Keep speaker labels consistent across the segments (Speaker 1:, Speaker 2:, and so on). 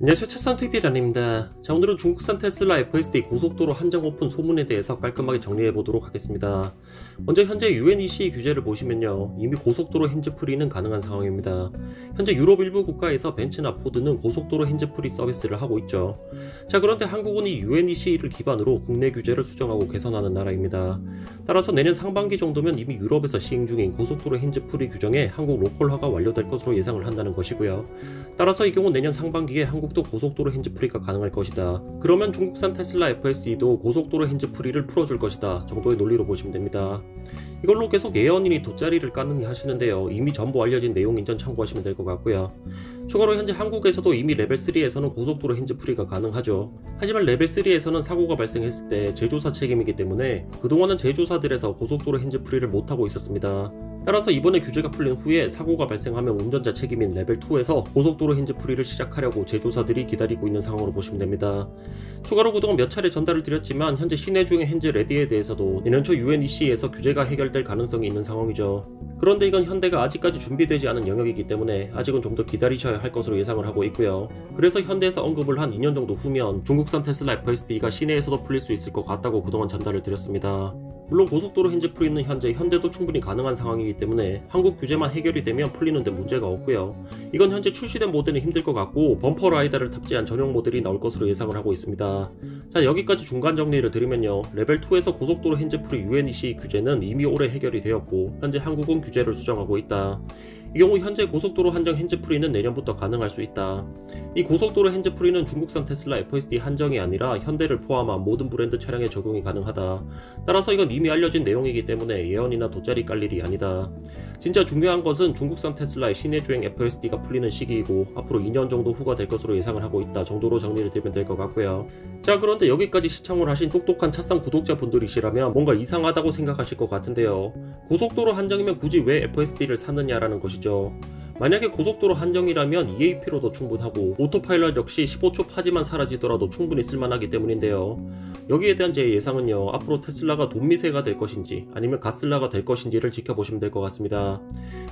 Speaker 1: 안녕하세요 차산TV란입니다. 자 오늘은 중국산 테슬라 FSD 고속도로 한정 오픈 소문에 대해서 깔끔하게 정리해 보도록 하겠습니다. 먼저 현재 UNEC 규제를 보시면요 이미 고속도로 핸즈프리는 가능한 상황입니다. 현재 유럽 일부 국가에서 벤츠나 포드는 고속도로 핸즈프리 서비스를 하고 있죠. 자 그런데 한국은 이 UNEC를 기반으로 국내 규제를 수정하고 개선하는 나라입니다. 따라서 내년 상반기 정도면 이미 유럽에서 시행 중인 고속도로 핸즈프리 규정에 한국 로컬화가 완료될 것으로 예상을 한다는 것이고요. 따라서 이 경우 내년 상반기에 한국 도 고속도로 핸즈프리가 가능할 것이다. 그러면 중국산 테슬라 FSE도 고속도로 핸즈프리를 풀어줄 것이다 정도의 논리로 보시면 됩니다. 이걸로 계속 예언인이 돗자리를 까느니 하시는데요. 이미 전부 알려진 내용 인전 참고하시면 될 것 같고요. 추가로 현재 한국에서도 이미 레벨 3에서는 고속도로 핸즈프리가 가능하죠. 하지만 레벨 3에서는 사고가 발생했을 때 제조사 책임이기 때문에 그동안은 제조사들에서 고속도로 핸즈프리를 못하고 있었습니다. 따라서 이번에 규제가 풀린 후에 사고가 발생하면 운전자 책임인 레벨 2에서 고속도로 핸즈프리를 시작하려고 제조사들이 기다리고 있는 상황으로 보시면 됩니다. 추가로 그동안 몇 차례 전달을 드렸지만 현재 시내 중의 핸즈 레디에 대해서도 내년 초 UNEC에서 규제가 해결될 가능성이 있는 상황이죠. 그런데 이건 현대가 아직까지 준비되지 않은 영역이기 때문에 아직은 좀 더 기다리셔야 할 것으로 예상을 하고 있고요. 그래서 현대에서 언급을 한 2년 정도 후면 중국산 테슬라 FSD가 시내에서도 풀릴 수 있을 것 같다고 그동안 전달을 드렸습니다. 물론 고속도로 핸즈 프리는 현재 현대도 충분히 가능한 상황이기 때문에 한국 규제만 해결이 되면 풀리는데 문제가 없고요. 이건 현재 출시된 모델은 힘들 것 같고 범퍼 라이다를 탑재한 전용 모델이 나올 것으로 예상을 하고 있습니다. 자 여기까지 중간 정리를 드리면요. 레벨 2에서 고속도로 핸즈프리 UNEC 규제는 이미 올해 해결이 되었고 현재 한국은 규제를 수정하고 있다. 이 경우 현재 고속도로 한정 핸즈프리는 내년부터 가능할 수 있다. 이 고속도로 핸즈프리는 중국산 테슬라 FSD 한정이 아니라 현대를 포함한 모든 브랜드 차량에 적용이 가능하다. 따라서 이건 이미 알려진 내용이기 때문에 예언이나 돗자리 깔 일이 아니다. 진짜 중요한 것은 중국산 테슬라의 시내 주행 FSD가 풀리는 시기이고 앞으로 2년 정도 후가 될 것으로 예상을 하고 있다 정도로 정리를 드리면 될 것 같고요. 자 그런데 여기까지 시청을 하신 똑똑한 차상 구독자분들이시라면 뭔가 이상하다고 생각하실 것 같은데요. 고속도로 한정이면 굳이 왜 FSD를 샀느냐라는 것이죠. 만약에 고속도로 한정이라면 EAP로도 충분하고 오토파일럿 역시 15초 파지만 사라지더라도 충분히 쓸만하기 때문인데요. 여기에 대한 제 예상은요. 앞으로 테슬라가 돈미세가 될 것인지 아니면 가슬라가 될 것인지를 지켜보시면 될 것 같습니다.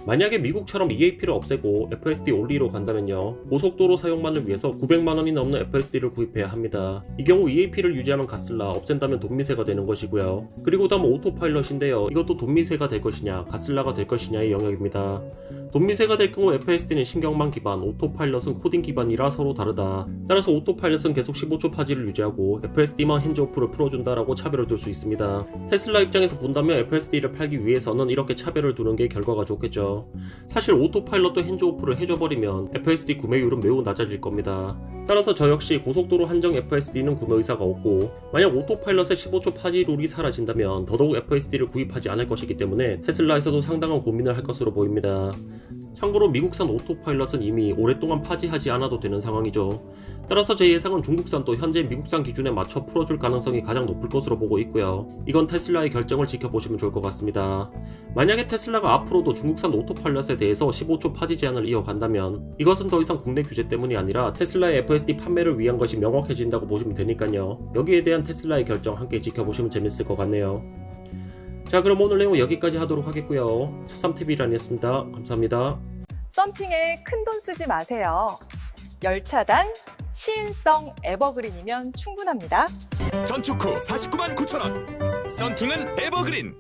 Speaker 1: 만약에 미국처럼 EAP를 없애고 FSD 올리로 간다면요. 고속도로 사용만을 위해서 900만 원이 넘는 FSD를 구입해야 합니다. 이 경우 EAP를 유지하면 가슬라, 없앤다면 돈미세가 되는 것이고요. 그리고 다음 오토파일럿인데요. 이것도 돈미세가 될 것이냐, 가슬라가 될 것이냐의 영역입니다. 돈미세가 될 경우 FSD는 신경망 기반, 오토파일럿은 코딩 기반이라 서로 다르다. 따라서 오토파일럿은 계속 15초 파지를 유지하고 FSD만 핸즈오프를 풀어준다라고 차별을 둘 수 있습니다. 테슬라 입장에서 본다면 FSD를 팔기 위해서는 이렇게 차별을 두는 게 결과가 좋겠 죠. 사실 오토파일럿도 핸즈오프를 해줘버리면 FSD 구매율은 매우 낮아질 겁니다. 따라서 저 역시 고속도로 한정 FSD는 구매 의사가 없고 만약 오토파일럿의 15초 파지 룰이 사라진다면 더더욱 FSD를 구입하지 않을 것이기 때문에 테슬라에서도 상당한 고민을 할 것으로 보입니다. 참고로 미국산 오토파일럿은 이미 오랫동안 파지하지 않아도 되는 상황이죠. 따라서 제 예상은 중국산도 현재 미국산 기준에 맞춰 풀어줄 가능성이 가장 높을 것으로 보고 있고요. 이건 테슬라의 결정을 지켜보시면 좋을 것 같습니다. 만약에 테슬라가 앞으로도 중국산 오토파일럿에 대해서 15초 파지 제한을 이어간다면 이것은 더 이상 국내 규제 때문이 아니라 테슬라의 FSD 판매를 위한 것이 명확해진다고 보시면 되니까요. 여기에 대한 테슬라의 결정 함께 지켜보시면 재밌을 것 같네요. 자 그럼 오늘 내용 여기까지 하도록 하겠고요. 차삼TV란이었습니다. 감사합니다.
Speaker 2: 썬팅에 큰 돈 쓰지 마세요. 열차단, 시인성 에버그린이면 충분합니다.
Speaker 3: 전축 후 49만 9천 원. 썬팅은 에버그린.